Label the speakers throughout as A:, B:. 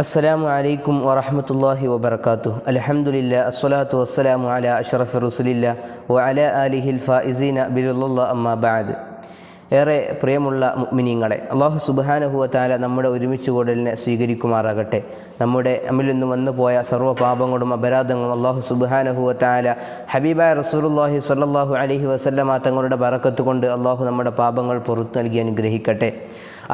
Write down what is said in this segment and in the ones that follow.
A: അസ്സലാമു അലൈക്കും വാഹമത്തല്ലാഹി വബർക്കാത്തു അലഹമുല്ല അസ്വലാത്തു വസ്സലാമു അല അഷറഫ് റസുലില്ല വ അല അലിഹിൽ ഫൈസീന ബിരുല്ല അമ്മ ബാദ് ഏറെ പ്രിയമുള്ള മിനിങ്ങളെ അള്ളാഹു സുബാനഹുവ താല നമ്മുടെ ഒരുമിച്ച് കൂടലിനെ സ്വീകരിക്കുമാറാകട്ടെ. നമ്മുടെ നമ്മിൽ നിന്ന് വന്നു പോയ സർവ പാപങ്ങളും അപരാധങ്ങളും അള്ളാഹു സുബാനഹുവ താല ഹബീബായ റസൂലുല്ലാഹി സല്ലാഹു അലഹി വസല്ലമ തങ്ങളുടെ ബറക്കത്ത് കൊണ്ട് അള്ളാഹു നമ്മുടെ പാപങ്ങൾ പുറത്തു നൽകി അനുഗ്രഹിക്കട്ടെ.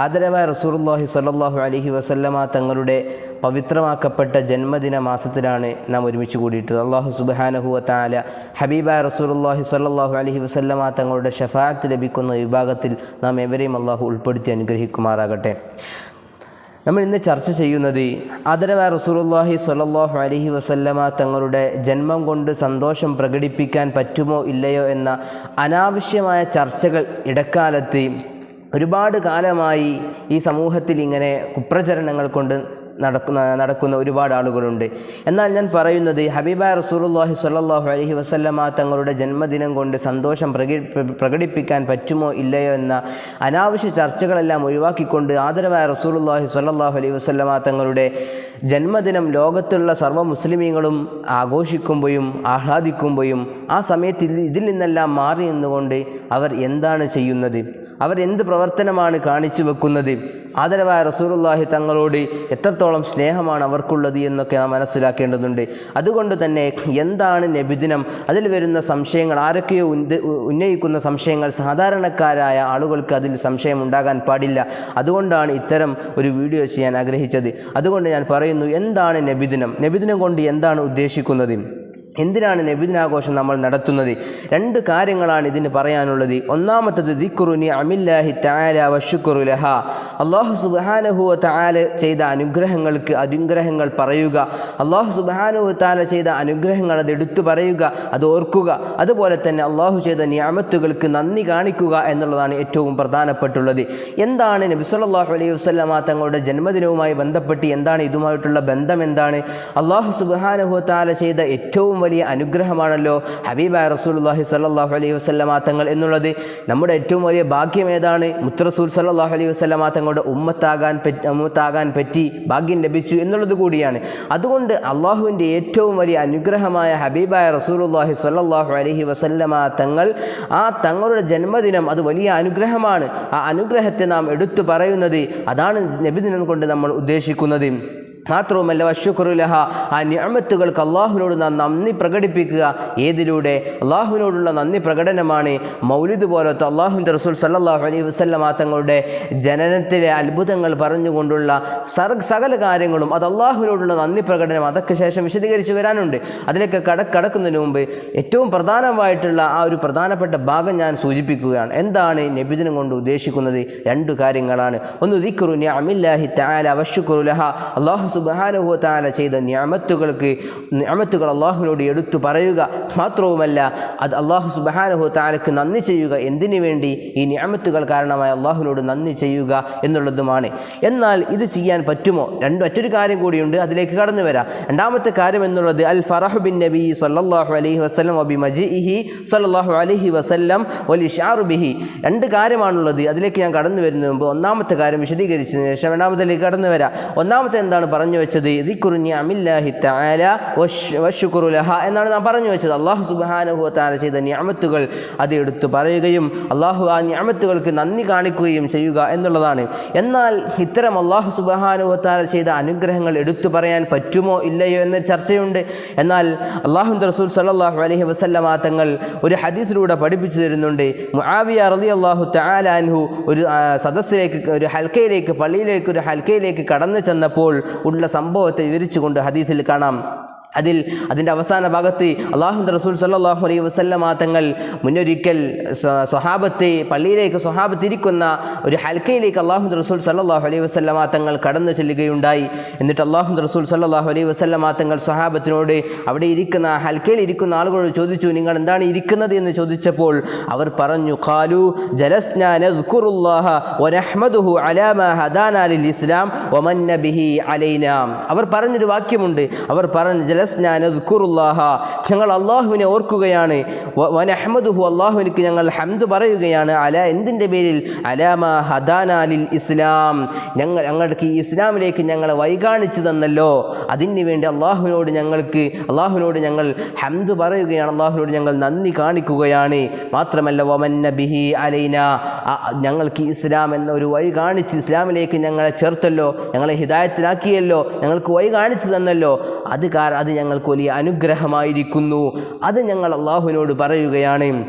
A: ആദരവായ റസൂലുള്ളാഹി സ്വല്ലല്ലാഹു അലഹി വസല്ലമ തങ്ങളുടെ പവിത്രമാക്കപ്പെട്ട ജന്മദിന മാസത്തിലാണ് നാം ഒരുമിച്ച് കൂടിയിട്ടുള്ളത്. അള്ളാഹു സുബ്ഹാനഹു വതആല ഹബീബായ റസൂലുള്ളാഹി സ്വല്ലല്ലാഹു അലഹി വസല്ലമ തങ്ങളുടെ ഷഫാഅത്ത് ലഭിക്കുന്ന വിഭാഗത്തിൽ നാം എവരെയും അള്ളാഹു ഉൾപ്പെടുത്തി അനുഗ്രഹിക്കുമാറാകട്ടെ. നമ്മൾ ഇന്ന് ചർച്ച ചെയ്യുന്നത് ആദരവായ റസൂലുള്ളാഹി സ്വല്ലല്ലാഹു അലൈഹി വസല്ലമ തങ്ങളുടെ ജന്മം കൊണ്ട് സന്തോഷം പ്രകടിപ്പിക്കാൻ പറ്റുമോ ഇല്ലയോ എന്ന അനാവശ്യമായ ചർച്ചകൾ ഇടക്കാലത്ത് ഒരുപാട് കാലമായി ഈ സമൂഹത്തിൽ ഇങ്ങനെ കുപ്രചരണങ്ങൾ കൊണ്ട് നടക്കുന്ന നടക്കുന്ന ഒരുപാട് ആളുകളുണ്ട്. എന്നാൽ ഞാൻ പറയുന്നത് ഹബീബ റസൂലുള്ളാഹി സ്വല്ലല്ലാഹു അലൈഹി വസല്ലമ തങ്ങളുടെ ജന്മദിനം കൊണ്ട് സന്തോഷം പ്രകി പ്രകടിപ്പിക്കാൻ പറ്റുമോ ഇല്ലയോ എന്ന അനാവശ്യ ചർച്ചകളെല്ലാം ഒഴിവാക്കിക്കൊണ്ട് ആദരവായ റസൂലുള്ളാഹി സ്വല്ലല്ലാഹു അലൈഹി വസല്ലമ തങ്ങളുടെ ജന്മദിനം ലോകത്തുള്ള സർവ മുസ്ലിമീങ്ങളും ആഘോഷിക്കുമ്പോഴും ആഹ്ലാദിക്കുമ്പോഴും ആ സമയത്ത് ഇതിൽ നിന്നെല്ലാം മാറി നിന്നുകൊണ്ട് അവർ എന്താണ് ചെയ്യുന്നത്? അവർ എന്ത് പ്രവർത്തനമാണ് കാണിച്ചു വെക്കുന്നത്? ആദരവായ റസൂലുള്ളാഹി തങ്ങളോട് എത്രത്തോളം സ്നേഹമാണ് അവർക്കുള്ളത് എന്നൊക്കെ നാം മനസ്സിലാക്കേണ്ടതുണ്ട്. അതുകൊണ്ട് തന്നെ എന്താണ് നബിദിനം? അതിൽ വരുന്ന സംശയങ്ങൾ ആരൊക്കെയോ ഉന്നയിക്കുന്ന സംശയങ്ങൾ സാധാരണക്കാരായ ആളുകൾക്ക് അതിൽ സംശയം ഉണ്ടാകാൻ പാടില്ല. അതുകൊണ്ടാണ് ഇത്തരം ഒരു വീഡിയോ ചെയ്യാൻ ആഗ്രഹിച്ചത്. അതുകൊണ്ട് ഞാൻ പറയുന്നു എന്താണ് നബിദിനം? നബിദിനം കൊണ്ട് എന്താണ് ഉദ്ദേശിക്കുന്നത്? എന്തിനാണ് നബിദിനാഘോഷം നമ്മൾ നടത്തുന്നത്? രണ്ട് കാര്യങ്ങളാണ് ഇതിന് പറയാനുള്ളത്. ഒന്നാമത്തത് ദിക്കുറുനി അമില്ലാഹി താല വഷുക്കുറു ലഹ. അള്ളാഹു സുബാനുഹുവ താല ചെയ്ത അനുഗ്രഹങ്ങൾക്ക് അനുഗ്രഹങ്ങൾ പറയുക. അള്ളാഹു സുബാനുഹു താല ചെയ്ത അനുഗ്രഹങ്ങൾ അത് എടുത്തു പറയുക അത് ഓർക്കുക. അതുപോലെ തന്നെ അള്ളാഹു ചെയ്ത നിയാമത്തുകൾക്ക് നന്ദി കാണിക്കുക എന്നുള്ളതാണ് ഏറ്റവും പ്രധാനപ്പെട്ടുള്ളത്. എന്താണ് നബി സല്ലല്ലാഹു അലൈഹി വസല്ലമ തങ്ങളുടെ ജന്മദിനവുമായി ബന്ധപ്പെട്ട് എന്താണ് ഇതുമായിട്ടുള്ള ബന്ധം എന്താണ്? അള്ളാഹു സുബാനഹു താല ചെയ്ത ഏറ്റവും വലിയ അനുഗ്രഹമാണല്ലോ. ഹബീബായ റസൂലുള്ളാഹി സ്വല്ലല്ലാഹു അലൈഹി വസല്ലമ തങ്ങൾ എന്നുള്ളത് നമ്മുടെ ഏറ്റവും വലിയ ഭാഗ്യം ഏതാണ്? മുത്തറസൂൽ സല്ലാഹു അലൈഹി വസല്ലമ തങ്ങളുടെ ഉമ്മത്താകാൻ പറ്റി ഉമ്മത്താകാൻ പറ്റി ഭാഗ്യം ലഭിച്ചു എന്നുള്ളത് കൂടിയാണ്. അതുകൊണ്ട് അള്ളാഹുവിന്റെ ഏറ്റവും വലിയ അനുഗ്രഹമായ ഹബീബായ റസൂലുള്ളാഹി സ്വല്ലല്ലാഹു അലൈഹി വസല്ലമ തങ്ങൾ ആ തങ്ങളുടെ ജന്മദിനം അത് വലിയ അനുഗ്രഹമാണ്. ആ അനുഗ്രഹത്തെ നാം എടുത്തു പറയുന്നത് അതാണ് നബിദിനം കൊണ്ട് നമ്മൾ ഉദ്ദേശിക്കുന്നത്. മാത്രവുമല്ല വശുക്കുറുലഹ ആ ഞാമത്തുകൾക്ക് അള്ളാഹുവിനോട് നാം നന്ദി പ്രകടിപ്പിക്കുക. ഏതിലൂടെ? അള്ളാഹുവിനോടുള്ള നന്ദി പ്രകടനമാണ് മൗലിദ് പോലത്തെ അള്ളാഹുവിന്റെ റസൂൽ സല്ലാഹു അലൈഹി വസല്ലമ തങ്ങളുടെ ജനനത്തിലെ അത്ഭുതങ്ങൾ പറഞ്ഞുകൊണ്ടുള്ള സർ സകല കാര്യങ്ങളും അത് അള്ളാഹുവിനോടുള്ള നന്ദി പ്രകടനം അതൊക്കെ ശേഷം വിശദീകരിച്ച് വരാനുണ്ട്. അതിലേക്ക് കട കടക്കുന്നതിന് മുമ്പ് ഏറ്റവും പ്രധാനമായിട്ടുള്ള ആ ഒരു പ്രധാനപ്പെട്ട ഭാഗം ഞാൻ സൂചിപ്പിക്കുകയാണ്. എന്താണ് നബിദിനം കൊണ്ട് ഉദ്ദേശിക്കുന്നത്? രണ്ട് കാര്യങ്ങളാണ്. ഒന്ന് ദിക്റു നിഅമില്ലാഹി താല വശുക്കുറുലഹ അള്ളാഹു സുബ്ഹാനഹു തആല ചെയ്ത നിഅമത്തുകൾക്ക് നിഅമത്തുകൾ അള്ളാഹുവിനോട് എടുത്തു പറയുക മാത്രവുമല്ല അത് അള്ളാഹു സുബ്ഹാനഹു തആലക്ക് നന്ദി ചെയ്യുക. എന്തിനു വേണ്ടി? ഈ നിഅമത്തുകൾ കാരണമായി അള്ളാഹുവിനോട് നന്ദി ചെയ്യുക എന്നുള്ളതുമാണ്. എന്നാൽ ഇത് ചെയ്യാൻ പറ്റുമോ? രണ്ട് മറ്റൊരു കാര്യം കൂടിയുണ്ട് അതിലേക്ക് കടന്നു വരാം. രണ്ടാമത്തെ കാര്യം എന്നുള്ളത് അൽ ഫറഹു ബിൻ നബി സല്ലല്ലാഹു അലൈഹി വസല്ലം അബി മജിഇഹി സല്ലല്ലാഹു അലൈഹി വസല്ലം വലി ഷാറുബിഹി രണ്ട് കാര്യമാണുള്ളത് അതിലേക്ക് ഞാൻ കടന്നു വരുന്നതിന് മുമ്പ് ഒന്നാമത്തെ കാര്യം വിശദീകരിച്ചതിന് ശേഷം രണ്ടാമത്തിലേക്ക് കടന്നു വരാം. ഒന്നാമത്തെ എന്താണ് പറഞ്ഞു വെച്ചത് എന്നാണ് നാം പറഞ്ഞു വെച്ചത്. അള്ളാഹു സുബാനുഹു താല ചെയ്ത ഞാമത്തുകൾ അത് എടുത്തു പറയുകയും അള്ളാഹു ആ ഞാമത്തുകൾക്ക് നന്ദി കാണിക്കുകയും ചെയ്യുക എന്നുള്ളതാണ്. എന്നാൽ ഇത്തരം അള്ളാഹു സുബ്ഹാനഹു താല ചെയ്ത അനുഗ്രഹങ്ങൾ എടുത്തു പറയാൻ പറ്റുമോ ഇല്ലയോ എന്ന ചർച്ചയുണ്ട്. എന്നാൽ അള്ളാഹു റസൂൽ സലാഹു അലഹി വസല്ലമ തങ്ങൾ ഒരു ഹദീസിലൂടെ പഠിപ്പിച്ചു തരുന്നുണ്ട്. മുആവിയ റളിയല്ലാഹു തആല അൻഹു ഒരു സദസ്സിലേക്ക് ഒരു ഹൽക്കയിലേക്ക് പള്ളിയിലേക്ക് ഒരു ഹൽക്കയിലേക്ക് കടന്നു ചെന്നപ്പോൾ ഉള്ള സംഭവത്തെ വിവരിച്ചുകൊണ്ട് ഹദീസിൽ കാണാം. അതിൽ അതിന്റെ അവസാന ഭാഗത്ത് അള്ളാഹു റസൂൽ സല്ലാഹു അലൈഹി വസല്ലമ തങ്ങൾ മുന്നൊരിക്കൽ സ്വഹാബത്തെ പള്ളിയിലേക്ക് സ്വഹാബത്തിരിക്കുന്ന ഒരു ഹൽക്കയിലേക്ക് അള്ളാഹു റസൂൽ സല്ലാഹു അലൈഹി വസല്ലമ തങ്ങൾ കടന്നു ചെല്ലുകയുണ്ടായി. എന്നിട്ട് അള്ളാഹു റസൂൽ സല്ലാഹു അലൈഹി വസല്ലമ തങ്ങൾ സ്വഹാബത്തിനോട് അവിടെ ഇരിക്കുന്ന ഹൽക്കയിൽ ഇരിക്കുന്ന ആളുകളോട് ചോദിച്ചു നിങ്ങൾ എന്താണ് ഇരിക്കുന്നത്? എന്ന് ചോദിച്ചപ്പോൾ അവർ പറഞ്ഞു ഖാലു ഇസ്ലാം അവർ പറഞ്ഞൊരു വാക്യമുണ്ട്. അവർ പറഞ്ഞു ജലസ് ജലസ്നാ നദ്കുറുല്ലാഹ ഞങ്ങൾ അള്ളാഹുവിനെ ഓർക്കുകയാണ്. വ- വനഹ്മദുഹു അള്ളാഹുവിനിക്ക് ഞങ്ങൾ ഹംദ് പറയുകയാണ്. അല എന്തിന്റെ പേരിൽ? അലാമ ഹദാനാലിൽ ഇസ്ലാം. ഞങ്ങൾ ഞങ്ങൾക്ക് ഇസ്ലാമിലേക്ക് ഞങ്ങളെ വൈകാണിച്ചു തന്നല്ലോ. അതിന് വേണ്ടി അള്ളാഹുവിനോട് ഞങ്ങൾക്ക് അള്ളാഹുവിനോട് ഞങ്ങൾ ഹംദ് പറയുകയാണ്. അള്ളാഹുവിനോട് ഞങ്ങൾ നന്ദി കാണിക്കുകയാണ്. മാത്രമല്ല വമന്ന ബിഹി അലൈന. ഞങ്ങൾക്ക് ഇസ്ലാം എന്ന ഒരു വഴി കാണിച്ച് ഇസ്ലാമിലേക്ക് ഞങ്ങളെ ചേർത്തല്ലോ. ഞങ്ങളെ ഹിദായത്തിലാക്കിയല്ലോ. ഞങ്ങൾക്ക് വഴി കാണിച്ചു തന്നല്ലോ. അത് കാര അത് ഞങ്ങൾക്ക് വലിയ അനുഗ്രഹമായിരിക്കുന്നു. അത് ഞങ്ങൾ അള്ളാഹുവിനോട് പറയുകയാണ്.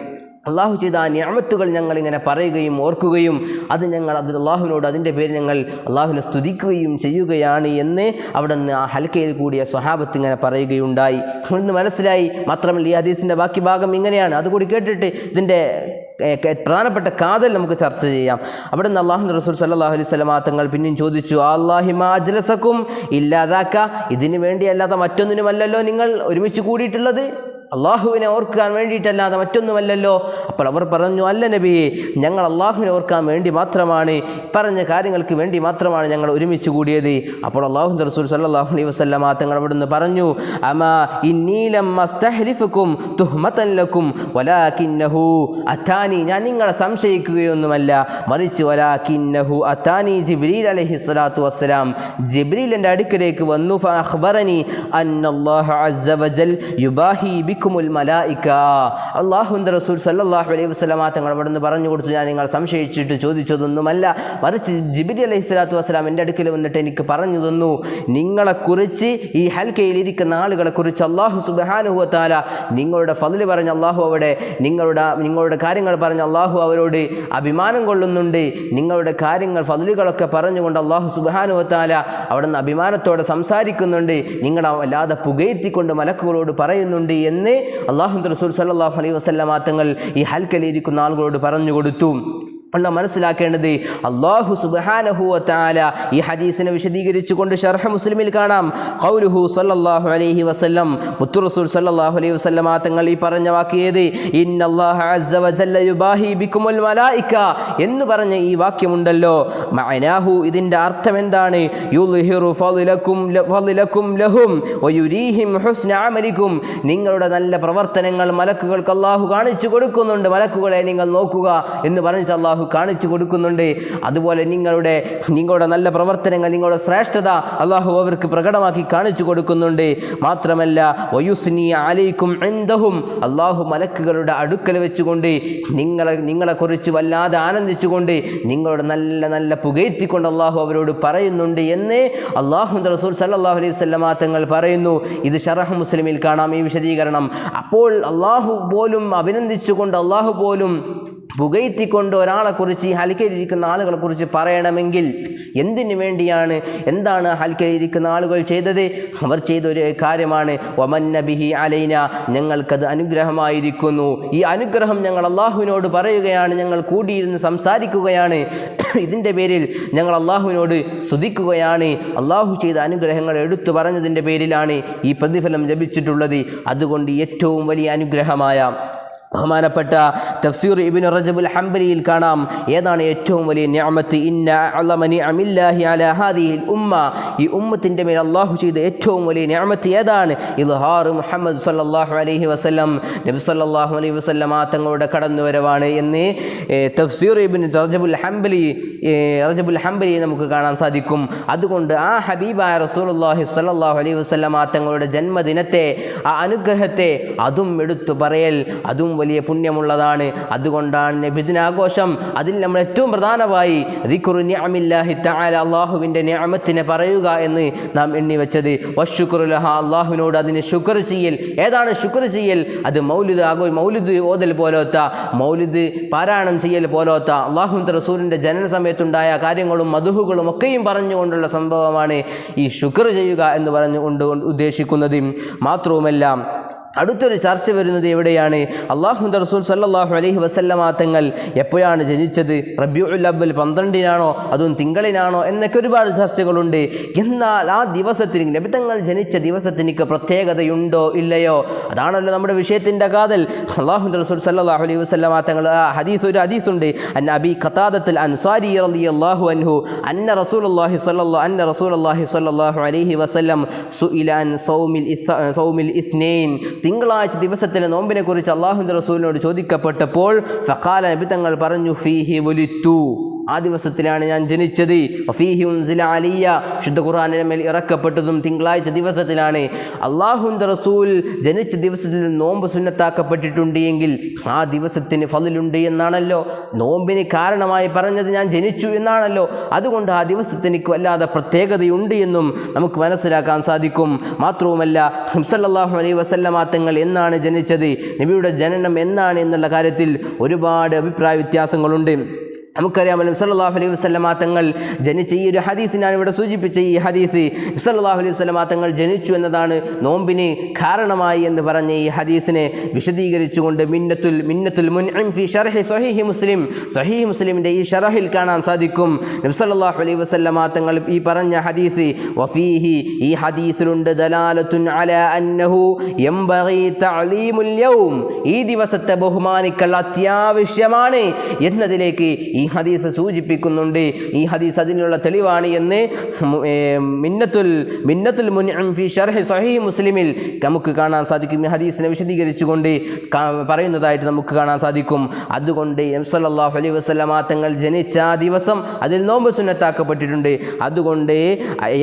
A: അള്ളാഹു ചെയ്ത ആ ഞാമത്തുകൾ ഞങ്ങളിങ്ങനെ പറയുകയും ഓർക്കുകയും അത് ഞങ്ങൾ അത് അള്ളാഹുവിനോട് അതിന്റെ പേര് ഞങ്ങൾ അള്ളാഹുവിനെ സ്തുതിക്കുകയും ചെയ്യുകയാണ് എന്ന് അവിടെ നിന്ന് ആ ഹൽക്കയിൽ കൂടിയ സ്വഹാബത്ത് ഇങ്ങനെ പറയുകയുണ്ടായി. ഇന്ന് മനസ്സിലായി. മാത്രമല്ല ഈ ഹദീസിന്റെ ബാക്കി ഭാഗം ഇങ്ങനെയാണ്. അതുകൂടി കേട്ടിട്ട് ഇതിന്റെ പ്രധാനപ്പെട്ട കാതൽ നമുക്ക് ചർച്ച ചെയ്യാം. അവിടെ നിന്ന് അള്ളാഹു റസൂൽ സല്ലാഹു അലൈഹി സ്വലമാ തങ്ങൾ പിന്നെയും ചോദിച്ചു അള്ളാഹിമാജലസക്കും ഇല്ലാതാക്ക ഇതിനു വേണ്ടിയല്ലാതെ മറ്റൊന്നിനുമല്ലല്ലോ നിങ്ങൾ ഒരുമിച്ച് കൂടിയിട്ടുള്ളത്? അള്ളാഹുവിനെ ഓർക്കാൻ വേണ്ടിയിട്ടല്ലാതെ മറ്റൊന്നുമല്ലല്ലോ. അപ്പോൾ അവർ പറഞ്ഞു അല്ല നബിയെ ഞങ്ങൾ അള്ളാഹുവിനെ ഓർക്കാൻ വേണ്ടി മാത്രമാണ്. പറഞ്ഞ കാര്യങ്ങൾക്ക് വേണ്ടി മാത്രമാണ് ഞങ്ങൾ ഒരുമിച്ച് കൂടിയത്. അപ്പോൾ അള്ളാഹു റസൂൽ സല്ലാഹു അലൈഹി വസ്ലമ തങ്ങൾ അവിടുന്ന് പറഞ്ഞു അമാ അത്താനി. ഞാൻ നിങ്ങളെ സംശയിക്കുകയൊന്നുമല്ല. മറിച്ച് വലാകിന്നഹു അത്താനി ജിബ്രീൽ അലഹി സ്വലാത്തു വസ്സലാം. ജിബ്രീലിന്റെ അടുക്കലേക്ക് വന്നു ഫഅഖ്ബറനി അന്നല്ലാഹു അസ്സ വജൽ യുബാഹി ബിക്കുമുൽ മലായിക്ക അള്ളാഹുന്ദ റസൂൽ സല്ലാഹു അലൈഹി വസല്ലമ തങ്ങൾ അവിടെ നിന്ന് പറഞ്ഞു കൊടുത്തു ഞാൻ നിങ്ങൾ സംശയിച്ചിട്ട് ചോദിച്ചതൊന്നുമല്ല. മറിച്ച് ജിബിരി അലൈഹി സ്വലാത്തു വസ്സലാം എന്റെ അടുക്കൽ വന്നിട്ട് എനിക്ക് പറഞ്ഞു തന്നു നിങ്ങളെക്കുറിച്ച് ഈ ഹൽക്കയിൽ ഇരിക്കുന്ന ആളുകളെ കുറിച്ച് അള്ളാഹു സുബാനുഹുവത്താല നിങ്ങളുടെ ഫതിൽ പറഞ്ഞ അള്ളാഹു അവിടെ നിങ്ങളുടെ നിങ്ങളുടെ കാര്യങ്ങൾ പറഞ്ഞ അള്ളാഹു അവരോട് അഭിമാനം കൊള്ളുന്നുണ്ട്. നിങ്ങളുടെ കാര്യങ്ങൾ ഫതിലുകളൊക്കെ പറഞ്ഞുകൊണ്ട് അള്ളാഹു സുബാനുവത്താല അവിടെ നിന്ന് അഭിമാനത്തോടെ സംസാരിക്കുന്നുണ്ട്. നിങ്ങളെ വല്ലാതെ പുകയത്തിക്കൊണ്ട് മലക്കുകളോട് പറയുന്നുണ്ട് എന്ന് അള്ളാഹു റസൂൽ സല്ലാഹു അലൈഹി വസ്ലാ തങ്ങൾ ഈ ഹൽക്കലിരിക്കുന്ന ആളുകളോട് പറഞ്ഞു കൊടുത്തു. നമ്മൾ മനസ്സിലാക്കേണ്ടത് അള്ളാഹു സുബാനഹുല ഈ ഹദീസിനെ വിശദീകരിച്ചുകൊണ്ട് ഷർഹ മുസ്ലിമിൽ കാണാം. കൗലുഹു സല്ലാഹു അലൈഹി വസ്ലം മുത്തു റസൂൽ സല്ലല്ലാഹു അലൈഹി വസല്ലമ തങ്ങൾ ഈ പറഞ്ഞ വാക്കിയത് എന്ന് പറഞ്ഞ ഈ വാക്യമുണ്ടല്ലോ. മഅനാഹു ഇതിന്റെ അർത്ഥം എന്താണ്? നിങ്ങളുടെ നല്ല പ്രവർത്തനങ്ങൾ മലക്കുകൾക്ക് അള്ളാഹു കാണിച്ചു കൊടുക്കുന്നുണ്ട്. മലക്കുകളെ നിങ്ങൾ നോക്കുക എന്ന് പറഞ്ഞിട്ട് അള്ളാഹു കാണിച്ചു കൊടുക്കുന്നുണ്ട്. അതുപോലെ നിങ്ങളുടെ നിങ്ങളുടെ നല്ല പ്രവർത്തനങ്ങൾ നിങ്ങളുടെ ശ്രേഷ്ഠത അള്ളാഹു അവർക്ക് പ്രകടമാക്കി കാണിച്ചു കൊടുക്കുന്നുണ്ട്. മാത്രമല്ല വയുസ്നി ആലയിക്കും എന്തഹും അള്ളാഹു മലക്കുകളുടെ അടുക്കൽ വെച്ചുകൊണ്ട് നിങ്ങളെ നിങ്ങളെക്കുറിച്ച് വല്ലാതെ ആനന്ദിച്ചുകൊണ്ട് നിങ്ങളുടെ നല്ല നല്ല പുകയറ്റിക്കൊണ്ട് അള്ളാഹു അവരോട് പറയുന്നുണ്ട് എന്ന് അള്ളാഹു റസൂൽ സല്ലാഹു അലൈഹി വസല്ലമ തങ്ങൾ പറയുന്നു. ഇത് ഷറഹ് മുസ്ലിമിൽ കാണാം. ഈ വിശദീകരണം അപ്പോൾ അള്ളാഹു പോലും അഭിനന്ദിച്ചുകൊണ്ട് അള്ളാഹു പോലും പുകയറ്റിക്കൊണ്ട് ഒരാളെക്കുറിച്ച് ഈ ഹൽക്കയിലിരിക്കുന്ന ആളുകളെക്കുറിച്ച് പറയണമെങ്കിൽ എന്തിനു വേണ്ടിയാണ്? എന്താണ് ഹൽക്കയിലിരിക്കുന്ന ആളുകൾ ചെയ്തത്? അവർ ചെയ്ത ഒരു കാര്യമാണ് ഒമൻ ബിഹി അലൈന ഞങ്ങൾക്കത് അനുഗ്രഹമായിരിക്കുന്നു. ഈ അനുഗ്രഹം ഞങ്ങൾ അള്ളാഹുവിനോട് പറയുകയാണ് ഞങ്ങൾ കൂടിയിരുന്ന് സംസാരിക്കുകയാണ്. ഇതിന്റെ പേരിൽ ഞങ്ങൾ അള്ളാഹുവിനോട് സ്തുതിക്കുകയാണ്. അള്ളാഹു ചെയ്ത അനുഗ്രഹങ്ങൾ എടുത്തു പറഞ്ഞതിന്റെ പേരിലാണ് ഈ പ്രതിഫലം ലഭിച്ചിട്ടുള്ളത്. അതുകൊണ്ട് ഏറ്റവും വലിയ അനുഗ്രഹമായ ബഹുമാനപ്പെട്ട തഫ്സീർ ഇബിൻ റജബുൽ ഹംബലിയിൽ കാണാം ഏതാണ് ഏറ്റവും വലിയ നിഅമത്ത്? ഇന്ന അള്ളമനി അമില്ലാഹി അല ഉമ്മ. ഈ ഉമ്മത്തിന്റെ മേൽ അള്ളാഹു ചെയ്ത ഏറ്റവും വലിയ നിഅമത്ത് ഏതാണ്? ഇൽഹാർ മുഹമ്മദ് സല്ലാഹു അലൈഹി വസ്ലം നബി സല്ലാഹു അലൈഹി വസ്ലം ആ തങ്ങളുടെ കടന്നുവരവാണ് എന്ന് തഫ്സീർ ഇബിൻ റജബുൽ ഹംബലി റജബുൽ ഹംബലി നമുക്ക് കാണാൻ സാധിക്കും. അതുകൊണ്ട് ആ ഹബീബായ റസൂലുള്ളാഹി സല്ലാഹു അലൈഹി വസ്ലം ആ തങ്ങളുടെ ജന്മദിനത്തെ ആ അനുഗ്രഹത്തെ അതും എടുത്തു പറയൽ അതും വലിയ പുണ്യമുള്ളതാണ്. അതുകൊണ്ടാണ് നബിദിനാഘോഷം അതിൽ നമ്മൾ ഏറ്റവും പ്രധാനമായി അള്ളാഹുവിന്റെ ഞാമത്തിനെ പറയുക എന്ന് നാം എണ്ണിവെച്ചത് വഷുക്കുറുലഹ അള്ളാഹുവിനോട് അതിന് ശുക്ർ ചെയ്യൽ. ഏതാണ് ശുക്ർ ചെയ്യൽ? അത് മൗലിദ് ആഘോ മൗലിദ് ഓതൽ പോലോത്ത മൗലിദ് പാരായണം ചെയ്യൽ പോലോത്ത അള്ളാഹു റസൂലിന്റെ ജനന സമയത്തുണ്ടായ കാര്യങ്ങളും മധുഹുകളും ഒക്കെയും പറഞ്ഞുകൊണ്ടുള്ള സംഭവമാണ് ഈ ശുക്ർ ചെയ്യുക എന്ന് പറഞ്ഞുകൊണ്ട് ഉദ്ദേശിക്കുന്നത്. മാത്രവുമല്ല അടുത്തൊരു ചർച്ച വരുന്നത് എവിടെയാണ്? അള്ളാഹു റസൂൽ സല്ലാഹു അലഹി വസല്ലമ തങ്ങൾ എപ്പോഴാണ് ജനിച്ചത്? റബിയുൽ അവൽ പന്ത്രണ്ടിനാണോ? അതും തിങ്കളിനാണോ? എന്നൊക്കെ ഒരുപാട് ചർച്ചകളുണ്ട്. എന്നാൽ ആ ദിവസത്തിന് ലഭിതങ്ങൾ ജനിച്ച ദിവസത്തിനിക്ക് പ്രത്യേകതയുണ്ടോ ഇല്ലയോ? അതാണല്ലോ നമ്മുടെ വിഷയത്തിന്റെ കാതൽ. അള്ളാഹു റസൂൽ സല്ലാഹു അലൈഹി വസല്ലമ തങ്ങൾ ആ ഹദീസ് ഒരു ഹദീസുണ്ട്. അൻ അബി ഖതാദത്തുൽ അൻസാരി അള്ളാഹു അൻഹു അന്ന റസൂൽ അള്ളാഹി സല്ലാ അന്ന റസൂലുള്ളാഹി സ്വല്ലല്ലാഹു അലൈഹി വസല്ലം സുഇല അൻ സൗമിൽ സൗമിൽ ഇത്നൈൻ തിങ്കളാഴ്ച ദിവസത്തിലെ നോമ്പിനെ കുറിച്ച് അള്ളാഹുന്റെ റസൂലിനോട് ചോദിക്കപ്പെട്ടപ്പോൾ ഫഖാല നബി തങ്ങൾ പറഞ്ഞു ഫീഹി വലിത്തു. ആ ദിവസത്തിലാണ് ഞാൻ ജനിച്ചത്. അലിയ. ശുദ്ധ ഖുർആാനിന് മേൽ ഇറക്കപ്പെട്ടതും തിങ്കളാഴ്ച ദിവസത്തിലാണ് അള്ളാഹു റസൂൽ ജനിച്ച ദിവസത്തിൽ നോമ്പ് സുന്നത്താക്കപ്പെട്ടിട്ടുണ്ട് എങ്കിൽ ആ ദിവസത്തിന് ഫലിലുണ്ട് എന്നാണല്ലോ. നോമ്പിന് കാരണമായി പറഞ്ഞത് ഞാൻ ജനിച്ചു എന്നാണല്ലോ. അതുകൊണ്ട് ആ ദിവസത്തിന് വല്ലാതെ പ്രത്യേകതയുണ്ട് എന്നും നമുക്ക് മനസ്സിലാക്കാൻ സാധിക്കും. മാത്രവുമല്ല ഹിംസല്ലാഹു അലൈ വസല്ലമാങ്ങൾ എന്നാണ് ജനിച്ചത്? നബിയുടെ ജനനം എന്നാണ് എന്നുള്ള കാര്യത്തിൽ ഒരുപാട് അഭിപ്രായ വ്യത്യാസങ്ങളുണ്ട്. നമുക്കറിയാം സല്ലാഹു അലൈഹി വസല്ലമ തങ്ങൾ ജനിച്ച ഈ ഒരു ഹദീസ് ഞാൻ ഇവിടെ സൂചിപ്പിച്ച ഈ ഹദീസ് സല്ലല്ലാഹു അലൈഹി വസല്ലമ തങ്ങൾ ജനിച്ചു എന്നതാണ് നോമ്പിന് കാരണമായി എന്ന് പറഞ്ഞ ഈ ഹദീസിനെ വിശദീകരിച്ചുകൊണ്ട് മിന്നത്തുൽ മിന്നത്തുൽ മുൻഇം ഫി ഷർഹി സ്വഹീഹി മുസ്ലിം സ്വഹീഹി മുസ്ലിമിന്റെ ഈ ഷറഹിൽ കാണാൻ സാധിക്കും. നബ്സല്ലാഹു അലൈഹി വസല്ലമ തങ്ങൾ ഈ പറഞ്ഞ ഹദീസ് വഫീഹി ഈ ഹദീസിലുണ്ട് ദലാലത്തുൻ അല അന്നഹു യംബഗി തഅലീമുൽ യൗം. ഈ ദിവസത്തെ ബഹുമാനിക്കൽ അത്യാവശ്യമാണ് എന്നതിലേക്ക് ഈ ഹദീസ് സൂചിപ്പിക്കുന്നുണ്ട്. ഈ ഹദീസ് അതിനുള്ള തെളിവാണ് എന്ന് മിന്നത്തുൽ മിന്നത്തുൽ മുൻഫി ഷർഹി സ്വഹീഹ് മുസ്ലിമിൽ നമുക്ക് കാണാൻ സാധിക്കും. ഈ ഹദീസിനെ വിശദീകരിച്ചുകൊണ്ട് പറയുന്നതായിട്ട് നമുക്ക് കാണാൻ സാധിക്കും. അതുകൊണ്ട് എം സല്ലല്ലാഹു അലൈഹി വസല്ലമ തങ്ങൾ ജനിച്ച ദിവസം അതിൽ നോമ്പ് സുന്നത്താക്കപ്പെട്ടിട്ടുണ്ട്. അതുകൊണ്ട്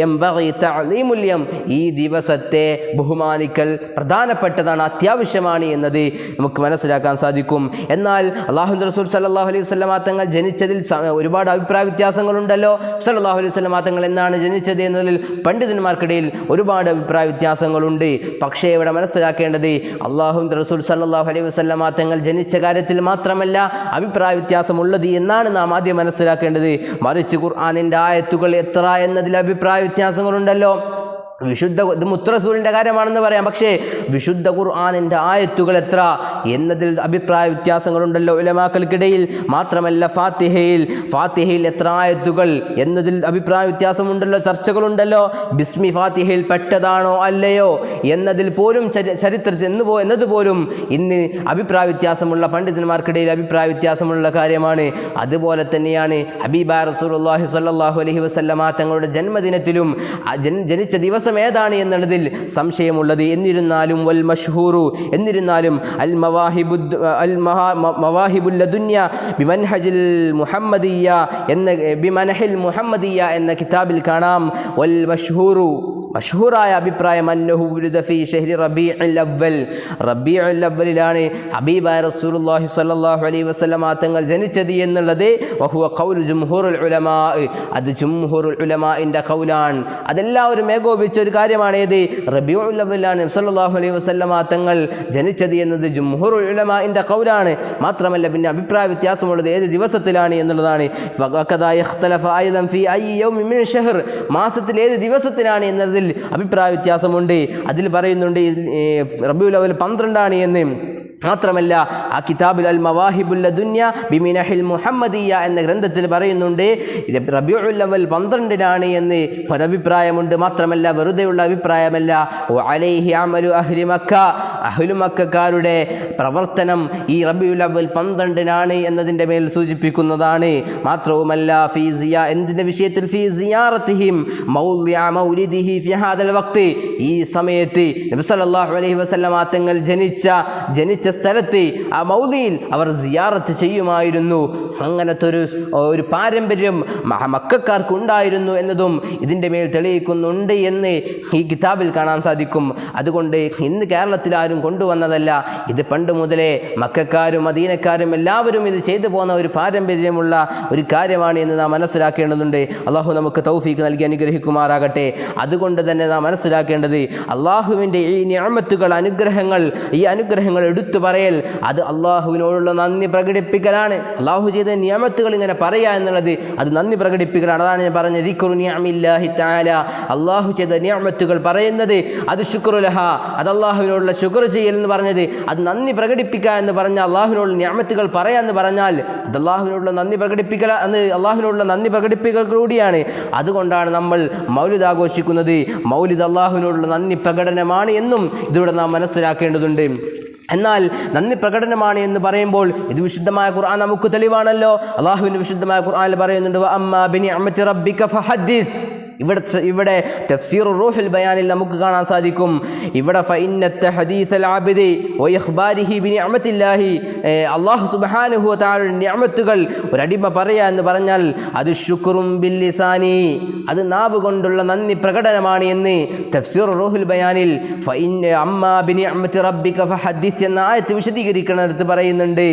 A: യംബഗി തഅലീമുൽ യം ഈ ദിവസത്തെ ബഹുമാനിക്കൽ പ്രധാനപ്പെട്ടതാണ് അത്യാവശ്യമാണ് എന്നത് നമുക്ക് മനസ്സിലാക്കാൻ സാധിക്കും. എന്നാൽ അള്ളാഹു റസൂൽ സല്ലല്ലാഹു അലൈഹി വസല്ലമ തങ്ങൾ ജനിച്ചതിൽ ഒരുപാട് അഭിപ്രായ വ്യത്യാസങ്ങളുണ്ടല്ലോ. സല്ലല്ലാഹു അലൈഹി വസല്ലമ തങ്ങൾ എന്നാണ് ജനിച്ചത് എന്നതിൽ പണ്ഡിതന്മാർക്കിടയിൽ ഒരുപാട് അഭിപ്രായ വ്യത്യാസങ്ങളുണ്ട്. പക്ഷേ ഇവിടെ മനസ്സിലാക്കേണ്ടത് അള്ളാഹു റസൂൽ സല്ലാഹു അലൈഹി വസല്ലമ തങ്ങൾ ജനിച്ച കാര്യത്തിൽ മാത്രമല്ല അഭിപ്രായ വ്യത്യാസമുള്ളത് എന്നാണ് നാം ആദ്യം മനസ്സിലാക്കേണ്ടത്. മറിച്ച് ഖുർആാനിന്റെ ആയത്തുകൾ എത്ര എന്നതിൽ അഭിപ്രായ വ്യത്യാസങ്ങളുണ്ടല്ലോ. വിശുദ്ധ മുത്രസൂലിന്റെ കാര്യമാണെന്ന് പറയാം. പക്ഷേ വിശുദ്ധ ഖുർആാനിന്റെ ആയത്തുകൾ എത്ര? എന്നതിൽ അഭിപ്രായ വ്യത്യാസങ്ങളുണ്ടല്ലോ ഇലമാക്കൾക്കിടയിൽ മാത്രമല്ല ഫാത്തിഹയിൽ. ഫാത്തിഹയിൽ എത്ര ആയത്തുകൾ എന്നതിൽ അഭിപ്രായ വ്യത്യാസമുണ്ടല്ലോ ചർച്ചകളുണ്ടല്ലോ. ബിസ്മി ഫാത്തിഹയിൽ പെട്ടതാണോ അല്ലയോ എന്നതിൽ പോലും ചരിത്ര ചരിത്രത്തിൽ എന്ന് പോ എന്നതുപോലും ഇന്ന് അഭിപ്രായ വ്യത്യാസമുള്ള പണ്ഡിതന്മാർക്കിടയിൽ അഭിപ്രായ വ്യത്യാസമുള്ള കാര്യമാണ്. അതുപോലെ തന്നെയാണ് ഹബീബ റസൂലുള്ളാഹി സ്വല്ലല്ലാഹു അലൈഹി വസല്ലമ തങ്ങളുടെ ജന്മദിനത്തിലും ജനിച്ച ദിവസം ഏതാണ് എന്നുള്ളതിൽ സംശയമുള്ളത്. എന്നിരുന്നാലും വൽ മഷ്ഹൂറു. എന്നിരുന്നാലും അൽ മവാഹിബു അൽ മഹാ മ- മവാഹിബുൽ ലദുന്യ ബിമൻഹജിൽ മുഹമ്മദിയ എന്ന ബിമനഹിൽ മുഹമ്മദിയ എന്ന കിതാബിൽ കാണാം. വൽ മഷ്ഹൂറു മഷഹൂറായ അഭിപ്രായം അന്നഹു ഉലിദ ഫീ ഷഹ്രി റബീഉൽ അവ്വൽ. റബീഉൽ അവ്വലിലാണ് ഹബീബായ റസൂലുള്ളാഹി സ്വല്ലല്ലാഹു അലൈഹി വസല്ലമ തങ്ങൾ ജനിച്ചത് എന്നുള്ളത്. വഹുവ ഖൗൽ ജുംഹൂറുൽ ഉലമാ അത് ജുംഹൂറുൽ ഉലമാഇന്റെ ഖൗലാണ്. അതെല്ലാവരും ഏകോപിച്ച ഒരു കാര്യമാണ് ഏത് റബീഉൽ അവ്വലാണ് സല്ലല്ലാഹു അലൈഹി വസല്ലമ തങ്ങൾ ജനിച്ചത് എന്നത് ജുംഹൂറുൽ ഉലമാന്റെ കൗലാണ് മാത്രമല്ല പിന്നെ അഭിപ്രായ വ്യത്യാസമുള്ളത് ഏത് ദിവസത്തിലാണ് എന്നുള്ളതാണ്. മാസത്തിൽ ഏത് ദിവസത്തിലാണ് എന്നതിൽ അഭിപ്രായ വ്യത്യാസമുണ്ട്. അതിൽ പറയുന്നുണ്ട് റബിയുൽ അവൽ പന്ത്രണ്ടാണ് എന്ന്. മാത്രമല്ല ആ കിതാബിൽ അൽ മവാഹിബുല്ല ദുന്യ ബിമിനഹിൽ മുഹമ്മദിയ എന്ന ഗ്രന്ഥത്തിൽ പറയുന്നുണ്ട് റബിയുല്ലവൽ പന്ത്രണ്ടിനാണ് എന്ന് ഒരഭിപ്രായമുണ്ട് മാത്രമല്ല വെറുതെയുള്ള അഭിപ്രായമല്ല അലൈഹി അമലു അഹ്ലി മക്ക അഹ്ലു മക്കാരുടെ പ്രവർത്തനം ഈ റബിയുൽ അവൽ പന്ത്രണ്ടിനാണ് എന്നതിന്റെ മേൽ സൂചിപ്പിക്കുന്നതാണ്. മാത്രവുമല്ല ഫീസിയ എന്തിന്റെ വിഷയത്തിൽ? ഫീ സിയാറത്തിഹിം മൗലിദിഹി ഫി ഹാദൽ വക്തി. ഈ സമയത്ത് നബി സല്ലല്ലാഹു അലൈഹി വസല്ലമ തങ്ങൾ ജനിച്ച ജനിച്ച സ്ഥലത്ത് ആ മൗലിയിൽ അവർ സിയാറത്ത് ചെയ്യുമായിരുന്നു. അങ്ങനത്തെ ഒരു ഒരു പാരമ്പര്യം മക്കാർക്കുണ്ടായിരുന്നു എന്നതും ഇതിന്റെ മേൽ തെളിയിക്കുന്നുണ്ട് എന്ന് ഈ കിതാബിൽ കാണാൻ സാധിക്കും. അതുകൊണ്ട് ഇന്ന് കേരളത്തിൽ ആരും കൊണ്ടുവന്നതല്ല. ഇത് പണ്ട് മുതലേ മക്കാരും അധീനക്കാരും എല്ലാവരും ഇത് ചെയ്തു പോകുന്ന ഒരു പാരമ്പര്യമുള്ള ഒരു കാര്യമാണ് എന്ന് നാം മനസ്സിലാക്കേണ്ടതുണ്ട്. അള്ളാഹു നമുക്ക് തൗഫീക്ക് നൽകി അനുഗ്രഹിക്കുമാറാകട്ടെ. അതുകൊണ്ട് തന്നെ നാം മനസ്സിലാക്കേണ്ടത് അള്ളാഹുവിന്റെ ഈ ഞാമത്തുകൾ അനുഗ്രഹങ്ങൾ ഈ അനുഗ്രഹങ്ങൾ എടുത്തു പറയൽ. അത് അള്ളാഹുവിനോടുള്ള നന്ദി പ്രകടിപ്പിക്കലാണ്. അള്ളാഹു ചെയ്ത നിയമത്തുകൾ ഇങ്ങനെ പറയുക എന്നുള്ളത് അത് നന്ദി പ്രകടിപ്പിക്കലാണ്. അതാണ് ഞാൻ തആല. അള്ളാഹു ചെയ്ത നിയമത്തുകൾ പറയുന്നത് അത് ശുക്രുലഹ അത് അള്ളാഹുവിനോടുള്ള ശുക്ർ ചെയ്യൽ എന്ന് പറഞ്ഞത് അത് നന്ദി പ്രകടിപ്പിക്കുക എന്ന് പറഞ്ഞാൽ അള്ളാഹുവിനോടുള്ള നിയമത്തുകൾ പറയാ എന്ന് പറഞ്ഞാൽ അത് അള്ളാഹുവിനോടുള്ള നന്ദി പ്രകടിപ്പിക്കല എന്ന് അള്ളാഹുവിനോടുള്ള നന്ദി പ്രകടിപ്പിക്കൽ കൂടിയാണ്. അതുകൊണ്ടാണ് നമ്മൾ മൗലിദ് ആഘോഷിക്കുന്നത്. മൗലിദ് അള്ളാഹുവിനോടുള്ള നന്ദി പ്രകടനമാണ് എന്നും ഇതിലൂടെ നാം മനസ്സിലാക്കേണ്ടതുണ്ട്. എന്നാൽ നന്ദി പ്രകടനമാണ് എന്ന് പറയുമ്പോൾ ഇത് വിശുദ്ധമായ ഖുർആൻ നമുക്ക് തെളിവാണല്ലോ. അള്ളാഹുവിന്റെ വിശുദ്ധമായ ഖുർആനിൽ പറയുന്നുണ്ട് അമ്മ ബിനി ബിനിഅമത്തി റബ്ബിക ഫഹദ്ദിസ്. ഇവിടെ ഇവിടെ തഫ്സീർ റൂഹുൽ ബയാനിൽ നമുക്ക് കാണാൻ സാധിക്കും. ഇവിടെ ഹദീസൽ ആബിദി വയഖ്ബാരിഹി ബിനിഅമത്തില്ലാഹി. അല്ലാഹു സുബ്ഹാനഹു വ തആല നിഅമത്തുകൾ ഒരടിമ പറയാ എന്ന് പറഞ്ഞാൽ അത് ശുക്റും ബിൽ ലിസാനി. അത് നാവ് കൊണ്ടുള്ള നന്ദി പ്രകടനമാണ് എന്ന് തഫ്സീർ റൂഹുൽ ബയാനിൽ ഫഇന്ന അമ്മാ ബിനിഅമത്തി റബ്ബിക ഫഹദ്ദിസ് എന്ന ആയത്ത് വിശദീകരിക്കുന്നിടത്ത് പറയുന്നുണ്ട്.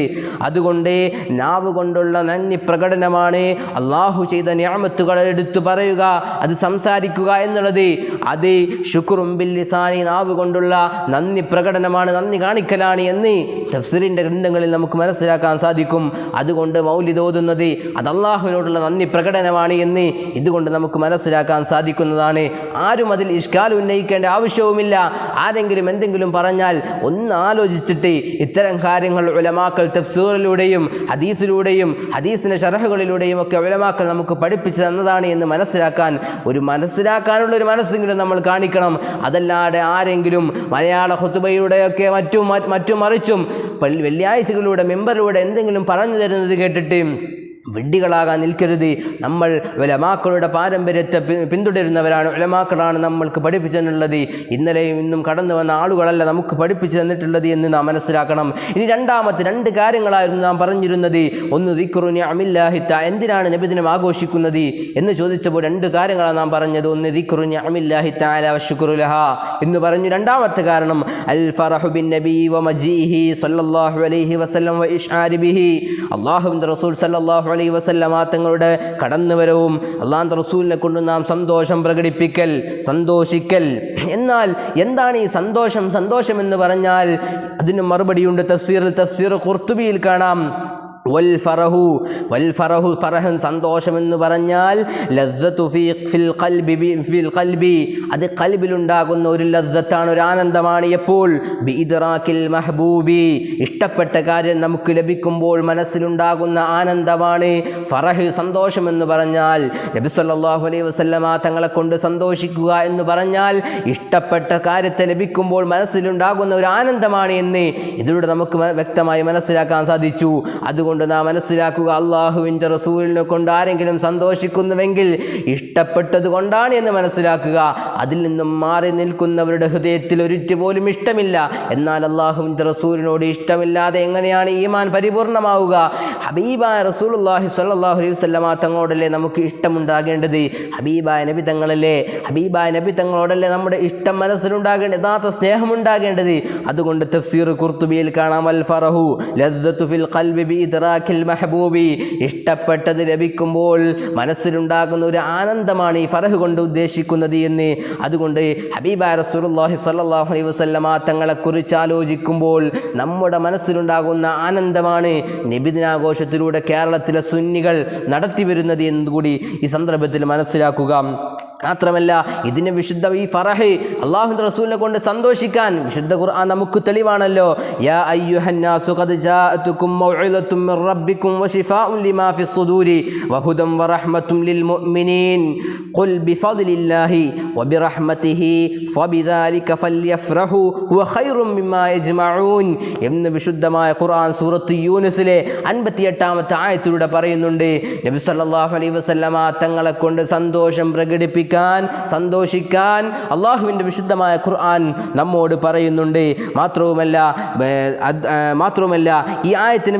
A: അതുകൊണ്ട് നാവ് കൊണ്ടുള്ള നന്ദി പ്രകടനമാണ് അള്ളാഹു ചെയ്ത നിഅമത്തുകളെ എടുത്തു പറയുക. അത് സംസാരിക്കുക എന്നുള്ളത് അത് ശുക്റും ബില്ലിസാനി നാവ് കൊണ്ടുള്ള നന്ദി പ്രകടനമാണ് നന്ദി കാണിക്കലാണ് എന്ന് തഫ്സീറിന്റെ ഗ്രന്ഥങ്ങളിൽ നമുക്ക് മനസ്സിലാക്കാൻ സാധിക്കും. അതുകൊണ്ട് മൗലിദ് ഓതുന്നത് അത് അള്ളാഹുവിനോടുള്ള നന്ദി പ്രകടനമാണ് എന്ന് ഇതുകൊണ്ട് നമുക്ക് മനസ്സിലാക്കാൻ സാധിക്കുന്നതാണ്. ആരും അതിൽ ഇഷ്കാൽ ഉന്നയിക്കേണ്ട ആവശ്യവുമില്ല. ആരെങ്കിലും എന്തെങ്കിലും പറഞ്ഞാൽ ഒന്ന് ആലോചിച്ചിട്ട് ഇത്തരം കാര്യങ്ങൾ ഉലമാക്കൾ തഫ്സീറിലൂടെയും ഹദീസിലൂടെയും ഹദീസിന്റെ ഷറഹുകളിലൂടെയും ഒക്കെ ഉലമാക്കൾ നമുക്ക് പഠിപ്പിച്ചു തന്നതാണ് എന്ന് മനസ്സിലാക്കാൻ ഒരു മനസ്സിലാക്കാനുള്ള ഒരു മനസ്സെങ്കിലും നമ്മൾ കാണിക്കണം. അതല്ലാതെ ആരെങ്കിലും മലയാള ഹുത്തുബയിലൂടെയൊക്കെ മറ്റും മറ്റും മറിച്ചും വെള്ളിയാഴ്ചകളിലൂടെ മെമ്പറിലൂടെ എന്തെങ്കിലും പറഞ്ഞു തരുന്നത് കേട്ടിട്ട് വിഡ്ഢികളാകാൻ നിൽക്കരുത്. നമ്മൾ ഉലമാക്കളുടെ പാരമ്പര്യത്തെ പിന്തുടരുന്നവരാണ് ഉലമാക്കളാണ് നമ്മൾക്ക് പഠിപ്പിച്ചു തന്നുള്ളത് ഇന്നലെയും ഇന്നും കടന്നു വന്ന ആളുകളല്ല നമുക്ക് പഠിപ്പിച്ചു തന്നിട്ടുള്ളത് എന്ന് നാം മനസ്സിലാക്കണം. ഇനി രണ്ടാമത്തെ രണ്ട് കാര്യങ്ങളായിരുന്നു നാം പറഞ്ഞിരുന്നത്. ഒന്ന് ദിക്കുറുനി അമില്ലാഹിത്ത എന്തിനാണ് നബിദിനം ആഘോഷിക്കുന്നത്? എന്ന് ചോദിച്ചപ്പോൾ രണ്ട് കാര്യങ്ങളാണ് നാം പറഞ്ഞത്. ഒന്ന് ദിക്കുറുനി അമില്ലാഹിത്ത ശുക്രുലഹ എന്ന് പറഞ്ഞു. രണ്ടാമത്തെ കാരണം അൽ ഫറഹു ബിൻ നബി വ മജീഹി സല്ലല്ലാഹു അലൈഹി വസല്ലം വ ഇഷ്ആരി ബിഹി. അല്ലാഹുവിന്റെ റസൂൽ സല്ലല്ലാഹു അലൈഹി വസല്ലമ തങ്ങളുടെ കടന്നുവരവും അള്ളാഹ് റസൂലിനെ കൊണ്ട് നാം സന്തോഷം പ്രകടിപ്പിക്കൽ സന്തോഷിക്കൽ. എന്നാൽ എന്താണ് ഈ സന്തോഷം? സന്തോഷം എന്ന് പറഞ്ഞാൽ അതിന് മറുപടിയുണ്ട്. തഫ്സീർ തഫ്സീർ കുർത്തുബിയിൽ കാണാം. വൽ ഫറഹു വൽ ഫറഹു ഫറഹൻ സന്തോഷമെന്ന് പറഞ്ഞാൽ ഫിൽ ഖൽബി ഫിൽ ഖൽബി. അത് കൽബിലുണ്ടാകുന്ന ഒരു ലദ്ദത്താണ് ഒരു ആനന്ദമാണ് എപ്പോൾ? ബി ഇദ്റാക്കിൽ മഹബൂബി. ഇഷ്ടപ്പെട്ട കാര്യം നമുക്ക് ലഭിക്കുമ്പോൾ മനസ്സിലുണ്ടാകുന്ന ആനന്ദമാണ് ഫറഹ് സന്തോഷമെന്ന് പറഞ്ഞാൽ. നബി സല്ലാഹു അലൈഹി വസല്ലമ തങ്ങളെ കൊണ്ട് സന്തോഷിക്കുക എന്ന് പറഞ്ഞാൽ ഇഷ്ടപ്പെട്ട കാര്യത്തെ ലഭിക്കുമ്പോൾ മനസ്സിലുണ്ടാകുന്ന ഒരു ആനന്ദമാണ് എന്ന് ഇതിലൂടെ നമുക്ക് വ്യക്തമായി മനസ്സിലാക്കാൻ സാധിച്ചു. അതുകൊണ്ട് നാം മനസ്സിലാക്കുക അള്ളാഹുവിന്റെ റസൂലിനെ കൊണ്ട് ആരെങ്കിലും സന്തോഷിക്കുന്നുവെങ്കിൽ ഇഷ്ടപ്പെട്ടത് കൊണ്ടാണ് എന്ന് മനസ്സിലാക്കുക. അതിൽ നിന്നും മാറി നിൽക്കുന്നവരുടെ ഹൃദയത്തിൽ ഒരിറ്റ് പോലും ഇഷ്ടമില്ല. എന്നാൽ അള്ളാഹുവിന്റെ റസൂലിനോട് ഇഷ്ടമില്ലാതെ എങ്ങനെയാണ് ഈമാൻ പരിപൂർണമാവുക? ഹബീബായ റസൂലുള്ളാഹി സ്വല്ലല്ലാഹു അലൈഹി വസല്ലമ തങ്ങളോടല്ലേ നമുക്ക് ഇഷ്ടമുണ്ടാകേണ്ടത്? ഹബീബായ നബി തങ്ങളല്ലേ? ഹബീബായ നബി തങ്ങളോടല്ലേ നമ്മുടെ ഇഷ്ടം മനസ്സിലുണ്ടാകേണ്ടത് യഥാർത്ഥ സ്നേഹമുണ്ടാകേണ്ടത്? അതുകൊണ്ട് തഫ്സീർ കുർത്തുബിയിൽ കാണാം. അൽ ഫറഹു ലദ്ദത്തു ഫിൽ ഖൽബി ബി ഇദ്റാക്കിൽ മഹബൂബി ഇഷ്ടപ്പെട്ടത് ലഭിക്കുമ്പോൾ മനസ്സിലുണ്ടാകുന്ന ഒരു ആനന്ദമാണ് ഈ ഫറഹ് കൊണ്ട് ഉദ്ദേശിക്കുന്നത് എന്ന്. അതുകൊണ്ട് ഹബീബ റസൂലുള്ളാഹി സ്വല്ലല്ലാഹു അലൈഹി വസല്ലമ തങ്ങളെക്കുറിച്ച് ആലോചിക്കുമ്പോൾ നമ്മുടെ മനസ്സിലുണ്ടാകുന്ന ആനന്ദമാണ് നബിദിനാഘോഷത്തിലൂടെ കേരളത്തിലെ സുന്നികൾ നടത്തി വരുന്നത് എന്നുകൂടി ഈ സന്ദർഭത്തിൽ മനസ്സിലാക്കുക. മാത്രമല്ല ഇതിന് വിശുദ്ധ ഈ ഫറഹ് അള്ളാഹു റസൂലിനെ കൊണ്ട് സന്തോഷിക്കാൻ വിശുദ്ധ ഖുർആൻ നമുക്ക് തെളിവാണല്ലോ. യാ അയ്യുഹന്നാസു ഖദ് ജാഅതുകും മിർ റബ്ബിക്കും വശിഫാഉൻ ലിമാ ഫിസ് സുദൂരി വഹുദം വറഹ്മത്തും ലിൽ മുഅ്മിനീൻ ഖുൽ ബിഫദ്ലില്ലാഹി വബിറഹ്മതിഹി ഫബിദാലിക ഫല്യഫ്റഹു ഹുവ ഖൈറും മിമ്മാ യജ്മഊൻ എന്ന് വിശുദ്ധമായ ഖുർആൻ സൂറത്ത് യൂനുസിലെ അൻപത്തിയെട്ടാമത്തെ ആയത്തിലൂടെ പറയുന്നുണ്ട്. നബി സല്ലല്ലാഹു അലൈഹി വസല്ലമ തങ്ങളെ കൊണ്ട് സന്തോഷം പ്രകടിപ്പിക്കാൻ സന്തോഷിക്കാൻ അള്ളാഹുവിന്റെ വിശുദ്ധമായ ഖുർആൻ നമ്മോട് പറയുന്നുണ്ട്. മാത്രവുമല്ല മാത്രവുമല്ല ഈ ആയത്തിനെ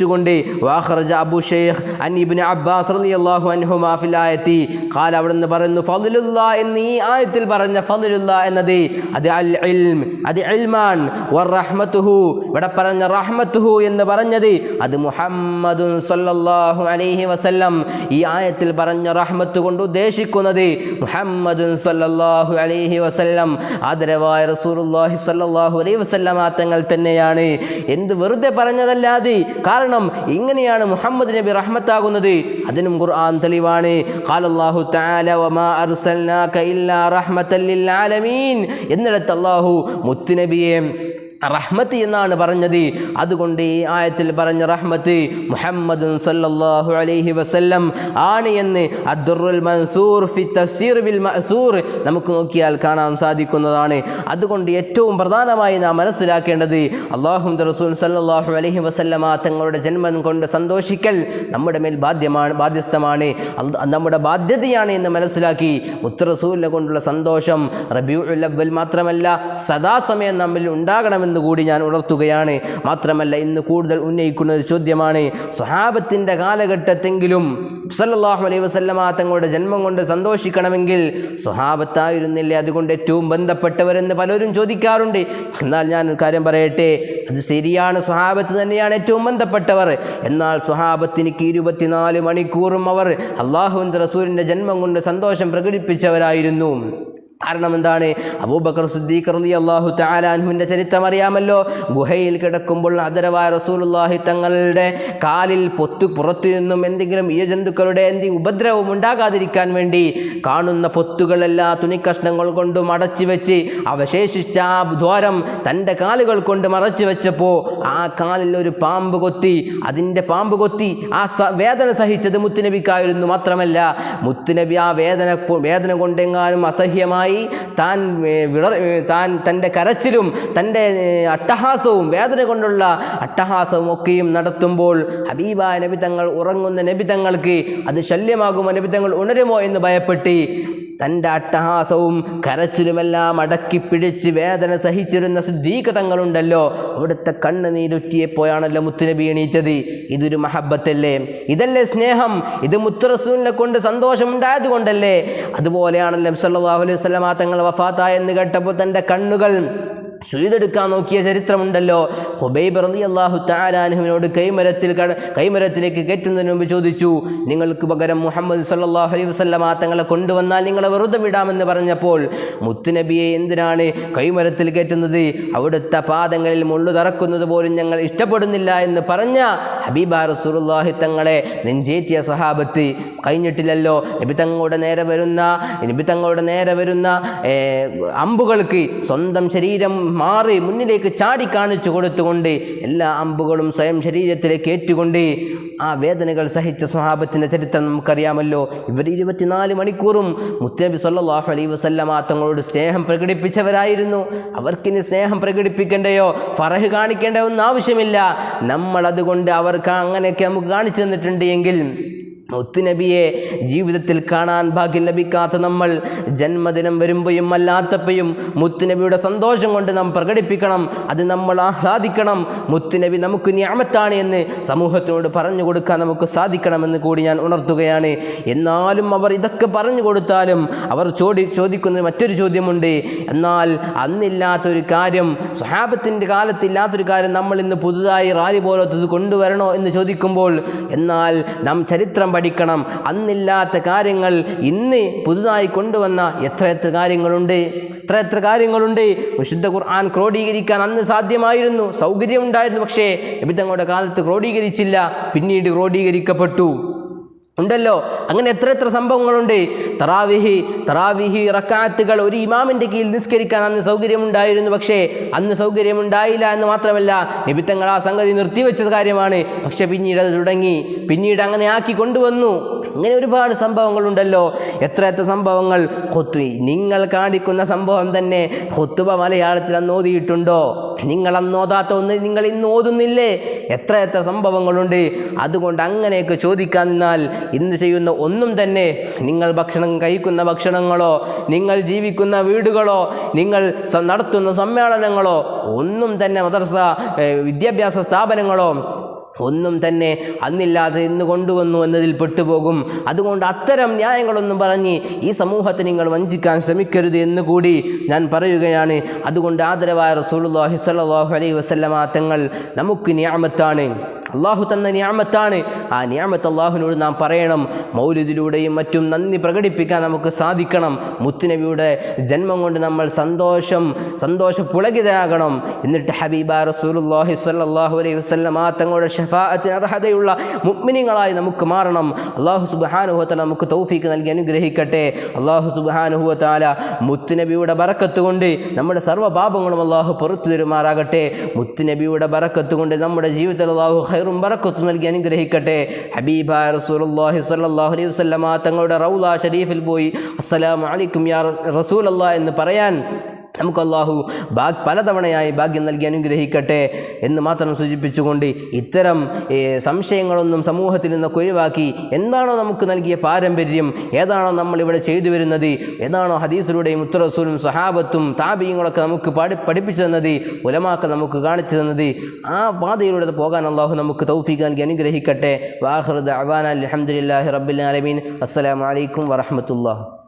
A: വിശദീകരിച്ചുകൊണ്ട് വാഖറജ അബു ഷെയ്ഖ് അൻ ഇബ്നു അബ്ബാസ് റളിയല്ലാഹു അൻഹുമാ ഫിൽ ആയത്തി. ഖാല അവിടുന്ന് പറയുന്നു ഫضലുല്ലാ എന്ന് ഈ ആയത്തിൽ പറഞ്ഞ ഫضലുല്ലാ എന്നത് അത് അൽ ഇൽം അത് ഇൽമാൻ വറഹ്മത്തുഹു ഇവിടെ പറഞ്ഞ റഹ്മത്തുഹു എന്ന് പറഞ്ഞത് അത് മുഹമ്മദുൻ സല്ലല്ലാഹു അലൈഹി വസല്ലം. ഈ ആയത്തിൽ പറഞ്ഞ റഹ്മത്ത് കൊണ്ട് ഉദ്ദേശിക്കുന്നത് മുഹമ്മദുൻ സല്ലല്ലാഹു അലൈഹി വസല്ലം. ആദരവായ റസൂലുള്ളാഹി സല്ലല്ലാഹു അലൈഹി വസല്ലമ തങ്ങൾ തന്നെയാണ്. എന്ത് വെറുതെ പറഞ്ഞതല്ലാതെ കാരണം ഇങ്ങനെയാണ് മുഹമ്മദ് നബി റഹ്മത്താകുന്നത്. അതിനും ഖുർആൻ തെളിവാണ്. ഖാലല്ലാഹു തആല വമാ അർസൽനാക ഇല്ലാ റഹ്മത്തൽ ലിൽ ആലമീൻ. എന്നിടത്ത് അല്ലാഹു മുത്തുനബിയെ റഹ്മത്ത് എന്നാണ് പറഞ്ഞത്. അതുകൊണ്ട് ഈ ആയത്തിൽ പറഞ്ഞ റഹ്മത്ത് മുഹമ്മദ് സല്ലല്ലാഹു അലൈഹി വസല്ലം ആണ് എന്ന് അദ്ദുറുൽ മൻസൂർ ഫി തഫ്സീർ ബിൽ മഅസൂർ നമുക്ക് നോക്കിയാൽ കാണാൻ സാധിക്കുന്നതാണ്. അതുകൊണ്ട് ഏറ്റവും പ്രധാനമായി നാം മനസ്സിലാക്കേണ്ടത് അള്ളാഹു റസൂൽ സല്ലല്ലാഹു അലൈഹി വസല്ലമ തങ്ങളുടെ ജന്മം കൊണ്ട് സന്തോഷിക്കൽ നമ്മുടെ മേൽ ബാധ്യമാണ് ബാധ്യസ്ഥമാണ്. നമ്മുടെ ബാധ്യതയാണ് എന്ന് മനസ്സിലാക്കി മുത്തറസൂലിനെ കൊണ്ടുള്ള സന്തോഷം റബിയുൽ അവൽ മാത്രമല്ല സദാസമയം നമ്മിൽ ഉണ്ടാകണമെന്ന് കൂടി ഞാൻ ഉണർത്തുകയാണ്. മാത്രമല്ല ഇന്ന് കൂടുതൽ ഉന്നയിക്കുന്ന ഒരു ചോദ്യമാണ് സ്വഹാബത്തിന്റെ കാലഘട്ടത്തെങ്കിലും സല്ലാഹു അലൈഹി വസല്ലമ തങ്ങളുടെ ജന്മം കൊണ്ട് സന്തോഷിക്കണമെങ്കിൽ സ്വഹാബത്തായിരുന്നില്ലേ? അതുകൊണ്ട് ഏറ്റവും ബന്ധപ്പെട്ടവരെന്ന് പലരും ചോദിക്കാറുണ്ട്. എന്നാൽ ഞാൻ കാര്യം പറയട്ടെ അത് ശരിയാണ് സ്വഹാബത്ത് തന്നെയാണ് ഏറ്റവും ബന്ധപ്പെട്ടവർ. എന്നാൽ സ്വഹാബത്തിനിക്ക് ഇരുപത്തിനാല് മണിക്കൂറും അവർ അള്ളാഹുവിന്റെ റസൂലിന്റെ ജന്മം കൊണ്ട് സന്തോഷം പ്രകടിപ്പിച്ചവരായിരുന്നു. കാരണം എന്താണ്? അബൂബക്കർ സിദ്ദീഖ് അലി അള്ളാഹു താലാൻഹുവിന്റെ ചരിത്രം അറിയാമല്ലോ. ഗുഹയിൽ കിടക്കുമ്പോൾ ആദരവായ റസൂലുള്ളാഹി തങ്ങളുടെ കാലിൽ പൊത്തു പുറത്തു നിന്നും എന്തെങ്കിലും ഇഴജന്തുക്കളുടെ എന്തെങ്കിലും ഉപദ്രവം ഉണ്ടാകാതിരിക്കാൻ വേണ്ടി കാണുന്ന പൊത്തുകളെല്ലാം തുണിക്കഷ്ണങ്ങൾ കൊണ്ട് മടച്ചു വെച്ച് അവശേഷിച്ച ആ ദ്വാരം തന്റെ കാലുകൾ കൊണ്ട് മറച്ചു വെച്ചപ്പോൾ ആ കാലിൽ ഒരു പാമ്പ് കൊത്തി അതിന്റെ പാമ്പ് കൊത്തി ആ വേദന സഹിച്ചത് മുത്തുനബിക്കായിരുന്നു മാത്രമല്ല. മുത്തുനബി ആ വേദന വേദന കൊണ്ടെങ്ങാനും അസഹ്യമായി താൻ ഏ, വിള താൻ തന്റെ കരച്ചിലും തന്റെ അട്ടഹാസവും വേദന കൊണ്ടുള്ള അട്ടഹാസവും ഒക്കെയും നടത്തുമ്പോൾ ഹബീബായ നബിതങ്ങൾ ഉറങ്ങുന്ന നബിതങ്ങൾക്ക് അത് ശല്യമാകുമോ? നബിതങ്ങൾ ഉണരുമോ എന്ന് ഭയപ്പെട്ട് തന്റെ അട്ടഹാസവും കരച്ചിലുമെല്ലാം അടക്കി പിടിച്ച് വേദന സഹിച്ചിരുന്ന സിദ്ധീക തങ്ങളുണ്ടല്ലോ അവിടുത്തെ കണ്ണ് നീരുറ്റിയപ്പോഴാണല്ലോ മുത്തുനബി എണീറ്റത്. ഇതൊരു മഹബത്തല്ലേ? ഇതല്ലേ സ്നേഹം? ഇത് മുത്തുറസൂലിനെ കൊണ്ട് സന്തോഷമുണ്ടായത് കൊണ്ടല്ലേ? അതുപോലെയാണല്ലോ സല്ലല്ലാഹു അലൈഹി തങ്ങൾ വഫാത്തായെന്ന് കേട്ടപ്പോൾ തന്റെ കണ്ണുകൾ ചെയ്തെടുക്കാൻ നോക്കിയ ചരിത്രമുണ്ടല്ലോ. ഹുബൈബ് റളി അള്ളാഹു താരാനുഹുവിനോട് കൈമരത്തിൽ കൈമരത്തിലേക്ക് കയറ്റുന്നതിന് മുമ്പ് ചോദിച്ചു നിങ്ങൾക്ക് പകരം മുഹമ്മദ് സല്ലല്ലാഹു അലൈഹി വസല്ലമ തങ്ങളെ കൊണ്ടുവന്നാൽ നിങ്ങളെ വെറുതെ വിടാമെന്ന് പറഞ്ഞപ്പോൾ മുത്തുനബിയെ എന്തിനാണ് കൈമരത്തിൽ കയറ്റുന്നത്? അവിടുത്തെ പാദങ്ങളിൽ മുള്ളു തറക്കുന്നത് പോലും ഞങ്ങൾ ഇഷ്ടപ്പെടുന്നില്ല എന്ന് പറഞ്ഞ ഹബീബ റസൂലുള്ളാഹി തങ്ങളെ നെഞ്ചേറ്റിയ സഹാബത്ത് കഴിഞ്ഞിട്ടില്ലല്ലോ. നബി തങ്ങളുടെ നേരെ വരുന്ന നബി തങ്ങളുടെ നേരെ വരുന്ന അമ്പുകൾക്ക് സ്വന്തം ശരീരം മാറി മുന്നിലേക്ക് ചാടി കാണിച്ചു കൊടുത്തുകൊണ്ട് എല്ലാ അമ്പുകളും സ്വയം ശരീരത്തിലേക്ക് ഏറ്റുകൊണ്ട് ആ വേദനകൾ സഹിച്ച സ്വഹാബത്തിന്റെ ചരിത്രം നമുക്കറിയാമല്ലോ. ഇവർ ഇരുപത്തിനാല് മണിക്കൂറും മുത്തനബി സല്ലല്ലാഹു അലൈഹി വസല്ലമ തങ്ങളോട് സ്നേഹം പ്രകടിപ്പിച്ചവരായിരുന്നു. അവർക്കിനി സ്നേഹം പ്രകടിപ്പിക്കേണ്ടയോ? ഫറഹ് കാണിക്കേണ്ട ഒന്നും ആവശ്യമില്ല. നമ്മൾ അതുകൊണ്ട് അവർക്ക് അങ്ങനെയൊക്കെ നമുക്ക് കാണിച്ചു തന്നിട്ടുണ്ട് എങ്കിൽ മുത്തുനബിയെ ജീവിതത്തിൽ കാണാൻ ഭാഗ്യം ലഭിക്കാത്ത നമ്മൾ ജന്മദിനം വരുമ്പോഴും അല്ലാത്തപ്പോഴും മുത്തുനബിയുടെ സന്തോഷം കൊണ്ട് നാം പ്രകടിപ്പിക്കണം അത് നമ്മൾ ആഹ്ലാദിക്കണം. മുത്തുനബി നമുക്ക് ന്യാമത്താണ് എന്ന് സമൂഹത്തിനോട് പറഞ്ഞു കൊടുക്കാൻ നമുക്ക് സാധിക്കണമെന്ന് കൂടി ഞാൻ ഉണർത്തുകയാണ്. എന്നാലും അവർ ഇതൊക്കെ പറഞ്ഞു കൊടുത്താലും അവർ ചോദി ചോദിക്കുന്ന മറ്റൊരു ചോദ്യമുണ്ട്. എന്നാൽ അന്നില്ലാത്തൊരു കാര്യം സ്വഹാബത്തിന്റെ കാലത്തില്ലാത്തൊരു കാര്യം നമ്മൾ ഇന്ന് പുതുതായി റാലി പോലത്തത് കൊണ്ടുവരണോ എന്ന് ചോദിക്കുമ്പോൾ എന്നാൽ നാം ചരിത്രം പഠിക്കണം. അന്നില്ലാത്ത കാര്യങ്ങൾ ഇന്ന് പുതുതായി കൊണ്ടുവന്ന എത്ര എത്ര കാര്യങ്ങളുണ്ട്? എത്ര എത്ര കാര്യങ്ങളുണ്ട്? വിശുദ്ധ ഖുർആൻ ക്രോഡീകരിക്കാൻ അന്ന് സാധ്യമായിരുന്നു. സൗകര്യമുണ്ടായിരുന്നു പക്ഷേ എബിത്തങ്ങളുടെ തങ്ങളുടെ കാലത്ത് ക്രോഡീകരിച്ചില്ല. പിന്നീട് ക്രോഡീകരിക്കപ്പെട്ടു. ഉണ്ടല്ലോ. അങ്ങനെ എത്ര എത്ര സംഭവങ്ങളുണ്ട്. തറാവിഹി തറാവിഹി റക്കാത്തുകൾ ഒരു ഇമാമിന്റെ കീഴിൽ നിസ്കരിക്കാൻ അന്ന് സൗകര്യമുണ്ടായിരുന്നു. പക്ഷേ അന്ന് സൗകര്യമുണ്ടായില്ല എന്ന് മാത്രമല്ല നിബിത്തങ്ങൾ ആ സംഗതി നിർത്തിവെച്ച കാര്യമാണ്. പക്ഷെ പിന്നീട് അത് തുടങ്ങി. പിന്നീട് അങ്ങനെ ആക്കി കൊണ്ടുവന്നു. അങ്ങനെ ഒരുപാട് സംഭവങ്ങളുണ്ടല്ലോ. എത്ര എത്ര സംഭവങ്ങൾ. ഹൊത്തു നിങ്ങൾ കാണിക്കുന്ന സംഭവം തന്നെ ഹൊത്തുബ മലയാളത്തിൽ അന്ന് ഓതിയിട്ടുണ്ടോ? നിങ്ങൾ അന്ന് ഓതാത്ത ഒന്ന് നിങ്ങൾ ഇന്ന് ഓതുന്നില്ലേ? എത്ര എത്ര സംഭവങ്ങളുണ്ട്. അതുകൊണ്ട് അങ്ങനെയൊക്കെ ചോദിക്കാൻ നിന്നാൽ ഇന്ന് ചെയ്യുന്ന ഒന്നും തന്നെ നിങ്ങൾ ഭക്ഷണം കഴിക്കുന്ന ഭക്ഷണങ്ങളോ നിങ്ങൾ ജീവിക്കുന്ന വീടുകളോ നിങ്ങൾ നടത്തുന്ന സമ്മേളനങ്ങളോ ഒന്നും തന്നെ മദർസ വിദ്യാഭ്യാസ സ്ഥാപനങ്ങളോ ഒന്നും തന്നെ അന്നില്ലാതെ ഇന്ന് കൊണ്ടുവന്നു എന്നതിൽ പെട്ടുപോകും. അതുകൊണ്ട് അത്തരം ന്യായങ്ങളൊന്നും പറഞ്ഞ് ഈ സമൂഹത്തെ നിങ്ങൾ വഞ്ചിക്കാൻ ശ്രമിക്കരുത് എന്ന് കൂടി ഞാൻ പറയുകയാണ്. അതുകൊണ്ട് ആദരവായ റസൂലുള്ളാഹി സ്വല്ലല്ലാഹു അലൈഹി വസല്ലമ തങ്ങൾ നമുക്ക് നിയാമത്താണ്. അള്ളാഹു തന്ന നിയാമത്താണ്. ആ നിയാമത്ത് അള്ളാഹുവിനോട് നാം പറയണം. മൗലിദിലൂടെയും മറ്റും നന്ദി പ്രകടിപ്പിക്കാൻ നമുക്ക് സാധിക്കണം. മുത്തുനബിയുടെ ജന്മം കൊണ്ട് നമ്മൾ സന്തോഷം സന്തോഷ പുളകിതയാകണം. എന്നിട്ട് ഹബീബ റസൂലുള്ളാഹി സ്വല്ലല്ലാഹു അലൈഹി വസല്ലമ തങ്ങളുടെ ഷഫാഅത്തിന് അർഹതയുള്ള മുഅ്മിനീങ്ങളായി നമുക്ക് മാറണം. അള്ളാഹു വതആല നമുക്ക് തൗഫീക്ക് നൽകി അനുഗ്രഹിക്കട്ടെ. അള്ളാഹു വതആല മുത്തുനബിയുടെ ബറക്കത്ത് കൊണ്ട് നമ്മുടെ സർവ പാപങ്ങളും അള്ളാഹു പുറത്തു തരുമാറാകട്ടെ. മുത്തുനബിയുടെ ബറക്കത്ത് കൊണ്ട് നമ്മുടെ ജീവിതത്തിൽ അള്ളാഹു ഹൈറും ബറക്കത്തും നൽകി അനുഗ്രഹിക്കട്ടെ. ഹബീബ റസൂലുള്ളാഹി സ്വല്ലല്ലാഹു അലൈഹി വസല്ലമ തങ്ങളുടെ റൗള ഷരീഫിൽ പോയി അസ്സലാമു അലൈക്കും യാ റസൂലല്ലാ എന്ന് പറയാൻ നമുക്ക് അള്ളാഹു ഭാ പലതവണയായി ഭാഗ്യം നൽകി അനുഗ്രഹിക്കട്ടെ എന്ന് മാത്രം സൂചിപ്പിച്ചുകൊണ്ട് ഇത്തരം സംശയങ്ങളൊന്നും സമൂഹത്തിൽ നിന്നൊക്കെ ഒഴിവാക്കി എന്താണോ നമുക്ക് നൽകിയ പാരമ്പര്യം ഏതാണോ നമ്മൾ ഇവിടെ ചെയ്തു വരുന്നത് ഏതാണോ ഹദീസിലൂടെയും ഉത്തറസൂലും സഹാബത്തും താപീയങ്ങളൊക്കെ നമുക്ക് പാടി പഠിപ്പിച്ചു തന്നത് ഉലമാക്ക നമുക്ക് കാണിച്ചു തന്നത് ആ പാതയിലൂടെ പോകാൻ അള്ളാഹു നമുക്ക് തൗഫീഖ് നൽകി അനുഗ്രഹിക്കട്ടെ. വാഹൃദ് അവാൻ അലഹമുല്ലാഹി റബ്ബിൽ ആലമീൻ. അസ്സലാമു അലൈക്കും വറഹമത്തുള്ള